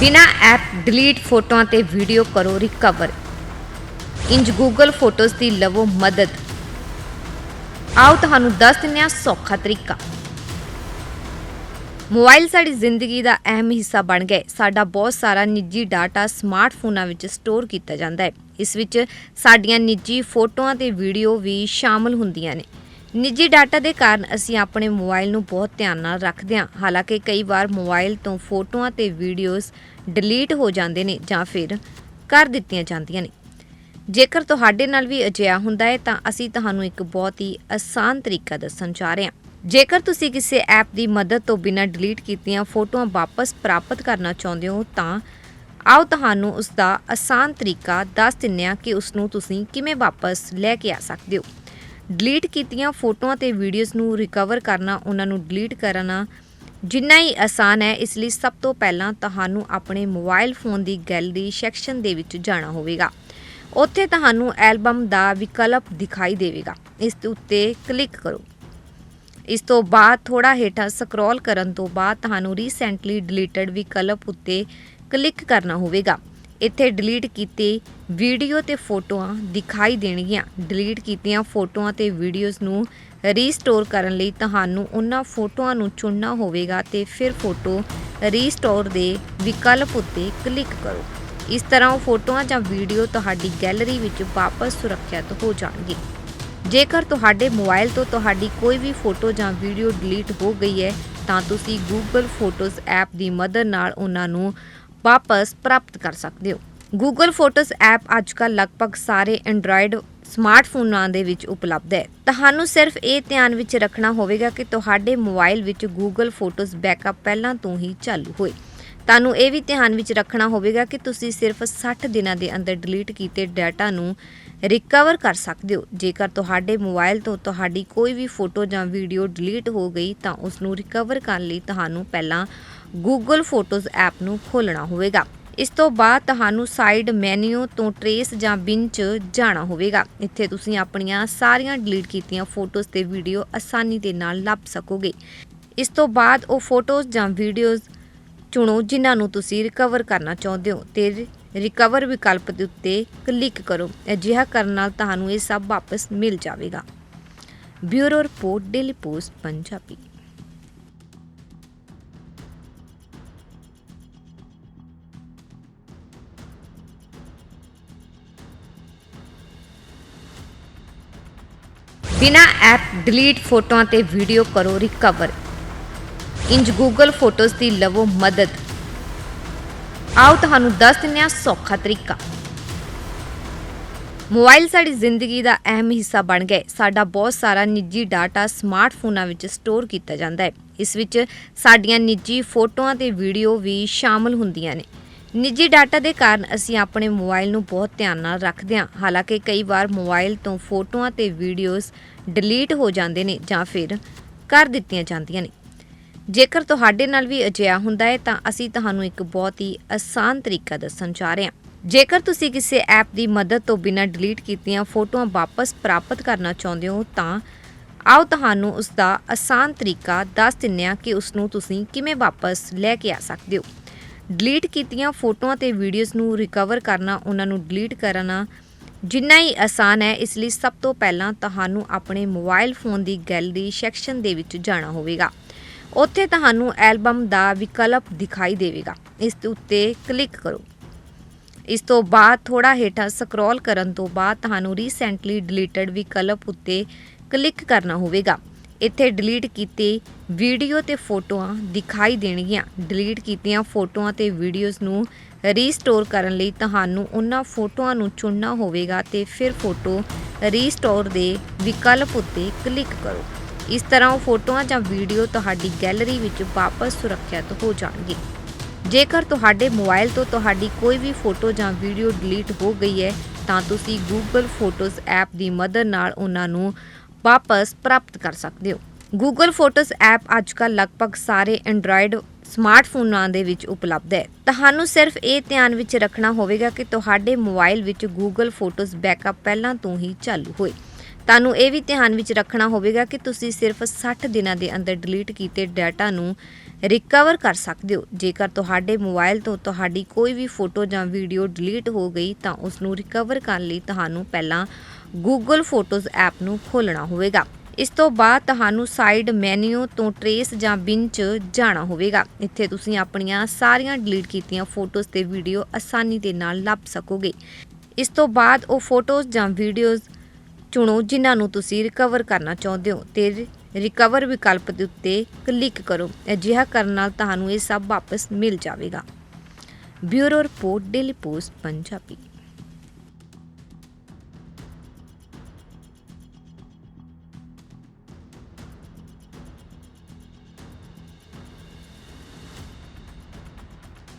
ਬਿਨਾ app delete ਫੋਟੋਆਂ ਤੇ ਵੀਡੀਓ ਕਰੋ ਰਿਕਵਰ। ਇੰਜ ਗੂਗਲ ਫੋਟੋਜ਼ ਦੀ ਲਵੋ ਮਦਦ। ਆਓ ਤੁਹਾਨੂੰ ਦੱਸ ਦਿੰਦੇ ਹਾਂ ਸੌਖਾ ਤਰੀਕਾ। ਮੋਬਾਈਲ ਸਾਡੀ ਜ਼ਿੰਦਗੀ ਦਾ ਅਹਿਮ ਹਿੱਸਾ ਬਣ ਗਏ। ਸਾਡਾ ਬਹੁਤ ਸਾਰਾ ਨਿੱਜੀ ਡਾਟਾ ਸਮਾਰਟਫੋਨਾਂ ਵਿੱਚ ਸਟੋਰ ਕੀਤਾ ਜਾਂਦਾ ਹੈ। ਇਸ ਵਿੱਚ ਸਾਡੀਆਂ ਨਿੱਜੀ ਫੋਟੋਆਂ ਤੇ ਵੀਡੀਓ ਵੀ ਸ਼ਾਮਲ ਹੁੰਦੀਆਂ ਨੇ। ਨਿੱਜੀ ਡਾਟਾ ਦੇ ਕਾਰਨ ਅਸੀਂ ਆਪਣੇ ਮੋਬਾਈਲ ਨੂੰ ਬਹੁਤ ਧਿਆਨ ਨਾਲ ਰੱਖਦੇ ਹਾਂ। ਹਾਲਾਂਕਿ ਕਈ ਵਾਰ ਮੋਬਾਈਲ ਤੋਂ ਫੋਟੋਆਂ ਤੇ ਵੀਡੀਓਜ਼ ਡਿਲੀਟ ਹੋ ਜਾਂਦੇ ਨੇ ਜਾਂ ਫਿਰ ਕਰ ਦਿੱਤੀਆਂ ਜਾਂਦੀਆਂ ਨੇ। ਜੇਕਰ ਤੁਹਾਡੇ ਨਾਲ ਵੀ ਅਜਿਹਾ ਹੁੰਦਾ ਹੈ ਤਾਂ ਅਸੀਂ ਤੁਹਾਨੂੰ ਇੱਕ ਬਹੁਤ ਹੀ ਆਸਾਨ ਤਰੀਕਾ ਦੱਸਣ ਜਾ ਰਹੇ ਹਾਂ। ਜੇਕਰ ਤੁਸੀਂ ਕਿਸੇ ਐਪ ਦੀ ਮਦਦ ਤੋਂ ਬਿਨਾਂ ਡਿਲੀਟ ਕੀਤੀਆਂ ਫੋਟੋਆਂ ਵਾਪਸ ਪ੍ਰਾਪਤ ਕਰਨਾ ਚਾਹੁੰਦੇ ਹੋ ਤਾਂ ਆਓ ਤੁਹਾਨੂੰ ਉਸ ਦਾ ਆਸਾਨ ਤਰੀਕਾ ਦੱਸ ਦਿੰਦੇ ਹਾਂ ਕਿ ਉਸ ਨੂੰ ਤੁਸੀਂ ਕਿਵੇਂ ਵਾਪਸ ਲੈ ਕੇ ਆ ਸਕਦੇ ਹੋ। ਡਿਲੀਟ ਕੀਤੀਆਂ ਫੋਟੋਆਂ ਤੇ ਵੀਡੀਓਜ਼ ਨੂੰ ਰਿਕਵਰ ਕਰਨਾ, ਉਹਨਾਂ ਨੂੰ ਡਿਲੀਟ ਕਰਨਾ ਜਿੰਨਾ ਹੀ ਆਸਾਨ ਹੈ, ਇਸ ਲਈ ਸਭ ਤੋਂ ਪਹਿਲਾਂ ਤੁਹਾਨੂੰ ਆਪਣੇ ਮੋਬਾਈਲ ਫੋਨ ਦੀ ਗੈਲਰੀ ਸੈਕਸ਼ਨ ਦੇ ਵਿੱਚ ਜਾਣਾ ਹੋਵੇਗਾ। ਉੱਥੇ ਤੁਹਾਨੂੰ ਐਲਬਮ ਦਾ ਵਿਕਲਪ ਦਿਖਾਈ ਦੇਵੇਗਾ। ਇਸ ਦੇ ਉੱਤੇ ਕਲਿੱਕ ਕਰੋ। ਇਸ ਤੋਂ ਬਾਅਦ ਥੋੜਾ ਹੇਠਾਂ ਸਕਰੋਲ ਕਰਨ ਤੋਂ ਬਾਅਦ ਤੁਹਾਨੂੰ ਰੀਸੈਂਟਲੀ ਡਿਲੀਟਡ ਵਿਕਲਪ ਉੱਤੇ ਕਲਿੱਕ ਕਰਨਾ ਹੋਵੇਗਾ। ਇੱਥੇ ਡਿਲੀਟ ਕੀਤੇ ਵੀਡੀਓ ਤੇ ਫੋਟੋਆਂ ਦਿਖਾਈ ਦੇਣਗੀਆਂ। ਡਿਲੀਟ ਕੀਤੀਆਂ ਫੋਟੋਆਂ ਤੇ ਵੀਡੀਓਜ਼ ਨੂੰ ਰੀਸਟੋਰ ਕਰਨ ਲਈ ਤੁਹਾਨੂੰ ਉਹਨਾਂ ਫੋਟੋਆਂ ਨੂੰ ਚੁਣਨਾ ਹੋਵੇਗਾ ਤੇ ਫਿਰ ਫੋਟੋ ਰੀਸਟੋਰ ਦੇ ਵਿਕਲਪ ਉੱਤੇ ਕਲਿੱਕ ਕਰੋ। ਇਸ ਤਰ੍ਹਾਂ ਉਹ ਫੋਟੋਆਂ ਜਾਂ ਵੀਡੀਓ ਤੁਹਾਡੀ ਗੈਲਰੀ ਵਿੱਚ ਵਾਪਸ ਸੁਰੱਖਿਅਤ ਹੋ ਜਾਣਗੇ ਜੇਕਰ ਤੁਹਾਡੇ ਮੋਬਾਈਲ ਤੋਂ ਤੁਹਾਡੀ ਕੋਈ ਵੀ ਫੋਟੋ ਜਾਂ ਵੀਡੀਓ ਡਿਲੀਟ ਹੋ ਗਈ ਹੈ, ਤਾਂ ਤੁਸੀਂ Google ਫੋਟੋਜ਼ ਐਪ ਦੀ ਮਦਦ ਨਾਲ ਉਹਨਾਂ ਨੂੰ ਵਾਪਸ ਪ੍ਰਾਪਤ ਕਰ ਸਕਦੇ ਹੋ। Google Photos ਐਪ ਅੱਜਕੱਲ੍ਹ ਲਗਭਗ ਸਾਰੇ Android ਸਮਾਰਟਫੋਨਾਂ ਦੇ ਵਿੱਚ ਉਪਲਬਧ ਹੈ। ਤੁਹਾਨੂੰ ਸਿਰਫ ਇਹ ਧਿਆਨ ਵਿੱਚ ਰੱਖਣਾ ਹੋਵੇਗਾ ਕਿ ਤੁਹਾਡੇ ਮੋਬਾਈਲ ਵਿੱਚ Google Photos ਬੈਕਅਪ ਪਹਿਲਾਂ ਤੋਂ ਹੀ ਚਾਲੂ ਹੋਏ। ਤੁਹਾਨੂੰ ਇਹ ਵੀ ਧਿਆਨ ਵਿੱਚ ਰੱਖਣਾ ਹੋਵੇਗਾ ਕਿ ਤੁਸੀਂ ਸਿਰਫ 60 ਦਿਨਾਂ ਦੇ ਅੰਦਰ ਡਿਲੀਟ ਕੀਤੇ ਡਾਟਾ ਨੂੰ ਰਿਕਵਰ ਕਰ ਸਕਦੇ ਹੋ। ਜੇਕਰ ਤੁਹਾਡੇ ਮੋਬਾਈਲ ਤੋਂ ਤੁਹਾਡੀ ਕੋਈ ਵੀ ਫੋਟੋ ਜਾਂ ਵੀਡੀਓ ਡਿਲੀਟ ਹੋ ਗਈ ਤਾਂ ਉਸ ਨੂੰ ਰਿਕਵਰ ਕਰਨ ਲਈ ਤੁਹਾਨੂੰ ਪਹਿਲਾਂ Google ਫੋਟੋਜ਼ ਐਪ ਨੂੰ ਖੋਲ੍ਹਣਾ ਹੋਵੇਗਾ। ਇਸ ਤੋਂ ਬਾਅਦ ਤੁਹਾਨੂੰ ਸਾਈਡ ਮੈਨੂ ਤੋਂ ਟਰੇਸ ਜਾਂ ਬਿਨ 'ਚ ਜਾਣਾ ਹੋਵੇਗਾ। ਇੱਥੇ ਤੁਸੀਂ ਆਪਣੀਆਂ ਸਾਰੀਆਂ ਡਿਲੀਟ ਕੀਤੀਆਂ ਫੋਟੋਜ਼ ਤੇ ਵੀਡੀਓ ਆਸਾਨੀ ਦੇ ਨਾਲ ਲੱਭ ਸਕੋਗੇ। ਇਸ ਤੋਂ ਬਾਅਦ ਉਹ ਫੋਟੋਜ਼ ਜਾਂ ਵੀਡੀਓਜ਼ ਚੁਣੋ, ਜਿਨ੍ਹਾਂ ਨੂੰ ਤੁਸੀਂ ਰਿਕਵਰ ਕਰਨਾ ਚਾਹੁੰਦੇ ਹੋ ਤੇ ਰਿਕਵਰ ਵਿਕਲਪ ਦੇ ਉੱਤੇ ਕਲਿੱਕ ਕਰੋ। ਅਜਿਹਾ ਕਰਨ ਨਾਲ ਤੁਹਾਨੂੰ ਇਹ ਸਭ ਵਾਪਸ ਮਿਲ ਜਾਵੇਗਾ। Bureau report, daily post, Punjabi. ਬਿਨਾ ਐਪ ਡਿਲੀਟ ਫੋਟੋਆਂ ਤੇ ਵੀਡੀਓ ਕਰੋ ਰਿਕਵਰ। ਇੰਜ ਗੂਗਲ ਫੋਟੋਜ਼ ਦੀ ਲਵੋ ਮਦਦ। ਆਓ ਤੁਹਾਨੂੰ ਦੱਸ ਦਿੰਦੇ ਹਾਂ ਸੌਖਾ ਤਰੀਕਾ। ਮੋਬਾਈਲ ਸਾਡੀ ਜ਼ਿੰਦਗੀ ਦਾ ਅਹਿਮ ਹਿੱਸਾ ਬਣ ਗਏ। ਸਾਡਾ ਬਹੁਤ ਸਾਰਾ ਨਿੱਜੀ ਡਾਟਾ ਸਮਾਰਟਫੋਨਾਂ ਵਿੱਚ ਸਟੋਰ ਕੀਤਾ ਜਾਂਦਾ ਹੈ। ਇਸ ਵਿੱਚ ਸਾਡੀਆਂ ਨਿੱਜੀ ਫੋਟੋਆਂ ਤੇ ਵੀਡੀਓ ਵੀ ਸ਼ਾਮਲ ਹੁੰਦੀਆਂ ਨੇ। ਨਿੱਜੀ ਡਾਟਾ ਦੇ ਕਾਰਨ ਅਸੀਂ ਆਪਣੇ ਮੋਬਾਈਲ ਨੂੰ ਬਹੁਤ ਧਿਆਨ ਨਾਲ ਰੱਖਦੇ ਹਾਂ। ਹਾਲਾਂਕਿ ਕਈ ਵਾਰ ਮੋਬਾਈਲ ਤੋਂ ਫੋਟੋਆਂ ਤੇ ਵੀਡੀਓਜ਼ ਡਿਲੀਟ ਹੋ ਜਾਂਦੇ ਨੇ ਜਾਂ ਫਿਰ ਕਰ ਦਿੱਤੀਆਂ ਜਾਂਦੀਆਂ ਨੇ। ਜੇਕਰ ਤੁਹਾਡੇ ਨਾਲ ਵੀ ਅਜਿਹਾ ਹੁੰਦਾ ਹੈ, ਤਾਂ ਅਸੀਂ ਤੁਹਾਨੂੰ ਇੱਕ ਬਹੁਤ ਹੀ ਆਸਾਨ ਤਰੀਕਾ ਦੱਸਣ ਜਾ ਰਹੇ ਹਾਂ। ਜੇਕਰ ਤੁਸੀਂ ਕਿਸੇ ਐਪ ਦੀ ਮਦਦ ਤੋਂ ਬਿਨਾਂ ਡਿਲੀਟ ਕੀਤੀਆਂ ਫੋਟੋਆਂ ਵਾਪਸ ਪ੍ਰਾਪਤ ਕਰਨਾ ਚਾਹੁੰਦੇ ਹੋ, ਤਾਂ ਆਓ ਤੁਹਾਨੂੰ ਉਸ ਦਾ ਆਸਾਨ ਤਰੀਕਾ ਦੱਸ ਦਿੰਦੇ ਹਾਂ ਕਿ ਉਸ ਨੂੰ ਤੁਸੀਂ ਕਿਵੇਂ ਵਾਪਸ ਲੈ ਕੇ ਆ ਸਕਦੇ ਹੋ। ਡਿਲੀਟ ਕੀਤੀਆਂ ਫੋਟੋਆਂ ਤੇ ਵੀਡੀਓਜ਼ ਨੂੰ ਰਿਕਵਰ ਕਰਨਾ, ਉਹਨਾਂ ਨੂੰ ਡਿਲੀਟ ਕਰਨਾ ਜਿੰਨਾ ਹੀ ਆਸਾਨ ਹੈ, ਇਸ ਲਈ ਸਭ ਤੋਂ ਪਹਿਲਾਂ ਤੁਹਾਨੂੰ ਆਪਣੇ ਮੋਬਾਈਲ ਫੋਨ ਦੀ ਗੈਲਰੀ ਸੈਕਸ਼ਨ ਦੇ ਵਿੱਚ ਜਾਣਾ ਹੋਵੇਗਾ। ਉੱਥੇ ਤੁਹਾਨੂੰ ਐਲਬਮ ਦਾ ਵਿਕਲਪ ਦਿਖਾਈ ਦੇਵੇਗਾ। ਇਸ ਉੱਤੇ ਕਲਿੱਕ ਕਰੋ। ਇਸ ਤੋਂ ਬਾਅਦ ਥੋੜਾ ਹੇਠਾਂ ਸਕਰੋਲ ਕਰਨ ਤੋਂ ਬਾਅਦ ਤੁਹਾਨੂੰ ਰੀਸੈਂਟਲੀ ਡਿਲੀਟਡ ਵਿਕਲਪ ਉੱਤੇ ਕਲਿੱਕ ਕਰਨਾ ਹੋਵੇਗਾ। ਇੱਥੇ ਡਿਲੀਟ ਕੀਤੇ ਵੀਡੀਓ ਤੇ ਫੋਟੋਆਂ ਦਿਖਾਈ ਦੇਣਗੀਆਂ। ਡਿਲੀਟ ਕੀਤੀਆਂ ਫੋਟੋਆਂ ਤੇ ਵੀਡੀਓਜ਼ ਨੂੰ ਰੀਸਟੋਰ ਕਰਨ ਲਈ ਤੁਹਾਨੂੰ ਉਹਨਾਂ ਫੋਟੋਆਂ ਨੂੰ ਚੁਣਨਾ ਹੋਵੇਗਾ ਤੇ ਫਿਰ ਫੋਟੋ ਰੀਸਟੋਰ ਦੇ ਵਿਕਲਪ ਉੱਤੇ ਕਲਿੱਕ ਕਰੋ। ਇਸ ਤਰ੍ਹਾਂ ਉਹ ਫੋਟੋਆਂ ਜਾਂ ਵੀਡੀਓ ਤੁਹਾਡੀ ਗੈਲਰੀ ਵਿੱਚ ਵਾਪਸ ਸੁਰੱਖਿਅਤ ਹੋ ਜਾਣਗੇ। ਜੇਕਰ ਤੁਹਾਡੇ ਮੋਬਾਈਲ ਤੋਂ ਤੁਹਾਡੀ ਕੋਈ ਵੀ ਫੋਟੋ ਜਾਂ ਵੀਡੀਓ ਡਿਲੀਟ ਹੋ ਗਈ ਹੈ, ਤਾਂ ਤੁਸੀਂ Google ਫੋਟੋਜ਼ ਐਪ ਦੀ ਮਦਦ ਨਾਲ ਉਹਨਾਂ ਨੂੰ ਵਾਪਸ ਪ੍ਰਾਪਤ ਕਰ ਸਕਦੇ ਹੋ। Google ਫੋਟੋਜ਼ ਐਪ ਅੱਜਕੱਲ੍ਹ ਲਗਭਗ ਸਾਰੇ Android ਸਮਾਰਟਫੋਨਾਂ ਦੇ ਵਿੱਚ ਉਪਲਬਧ ਹੈ। ਤੁਹਾਨੂੰ ਸਿਰਫ ਇਹ ਧਿਆਨ ਵਿੱਚ ਰੱਖਣਾ ਹੋਵੇਗਾ ਕਿ ਤੁਹਾਡੇ ਮੋਬਾਈਲ ਵਿੱਚ Google ਫੋਟੋਜ਼ ਬੈਕਅਪ ਪਹਿਲਾਂ ਤੋਂ ਹੀ ਚਾਲੂ ਹੋਏ। ਤੁਹਾਨੂੰ ਇਹ ਵੀ ਧਿਆਨ ਵਿੱਚ ਰੱਖਣਾ ਹੋਵੇਗਾ ਕਿ ਤੁਸੀਂ ਸਿਰਫ 60 ਦਿਨਾਂ ਦੇ ਅੰਦਰ ਡਿਲੀਟ ਕੀਤੇ ਡਾਟਾ ਨੂੰ ਰਿਕਵਰ ਕਰ ਸਕਦੇ ਹੋ। ਜੇਕਰ ਤੁਹਾਡੇ ਮੋਬਾਈਲ ਤੋਂ ਤੁਹਾਡੀ ਕੋਈ ਵੀ ਫੋਟੋ ਜਾਂ ਵੀਡੀਓ ਡਿਲੀਟ ਹੋ ਗਈ ਤਾਂ ਉਸ ਨੂੰ ਰਿਕਵਰ ਕਰਨ ਲਈ ਤੁਹਾਨੂੰ ਪਹਿਲਾਂ Google ਫੋਟੋਜ਼ ਐਪ ਨੂੰ ਖੋਲ੍ਹਣਾ ਹੋਵੇਗਾ। ਇਸ ਤੋਂ ਬਾਅਦ ਤੁਹਾਨੂੰ ਸਾਈਡ ਮੈਨੂ ਤੋਂ ਟਰੇਸ ਜਾਂ ਬਿਨ 'ਚ ਜਾਣਾ ਹੋਵੇਗਾ। ਇੱਥੇ ਤੁਸੀਂ ਆਪਣੀਆਂ ਸਾਰੀਆਂ ਡਿਲੀਟ ਕੀਤੀਆਂ ਫੋਟੋਜ਼ ਤੇ ਵੀਡੀਓ ਆਸਾਨੀ ਦੇ ਨਾਲ ਲੱਭ ਸਕੋਗੇ। ਇਸ ਤੋਂ ਬਾਅਦ ਉਹ ਫੋਟੋਜ਼ ਜਾਂ ਵੀਡੀਓਜ਼ ਚੁਣੋ ਜਿਨ੍ਹਾਂ ਨੂੰ ਤੁਸੀਂ ਰਿਕਵਰ ਕਰਨਾ ਚਾਹੁੰਦੇ ਹੋ ਤੇ ਰਿਕਵਰ ਵਿਕਲਪ ਦੇ ਉੱਤੇ ਕਲਿੱਕ ਕਰੋ। ਅਜਿਹਾ ਕਰਨ ਨਾਲ ਤੁਹਾਨੂੰ ਇਹ ਸਭ ਵਾਪਸ ਮਿਲ ਜਾਵੇਗਾ। Bureau report, daily post, Punjabi.